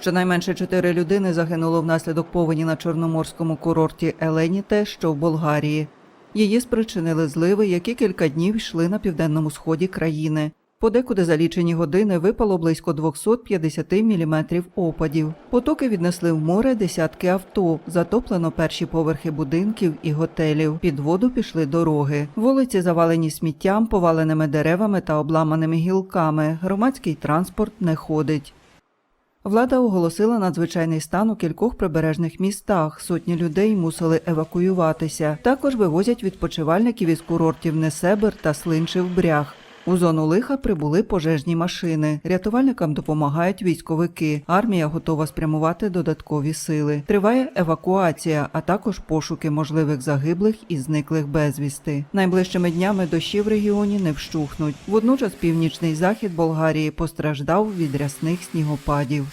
Щонайменше чотири людини загинуло внаслідок повені на чорноморському курорті Еленіте, що в Болгарії. Її спричинили зливи, які кілька днів йшли на південному сході країни. Подекуди за лічені години випало близько 250 мм опадів. Потоки віднесли в море десятки авто, затоплено перші поверхи будинків і готелів. Під воду пішли дороги. Вулиці завалені сміттям, поваленими деревами та обламаними гілками. Громадський транспорт не ходить. Влада оголосила надзвичайний стан у кількох прибережних містах. Сотні людей мусили евакуюватися. Також вивозять відпочивальників із курортів Несебер та Слинчив Бряг. У зону лиха прибули пожежні машини. Рятувальникам допомагають військовики. Армія готова спрямувати додаткові сили. Триває евакуація, а також пошуки можливих загиблих і зниклих безвісти. Найближчими днями дощі в регіоні не вщухнуть. Водночас північний захід Болгарії постраждав від рясних снігопадів.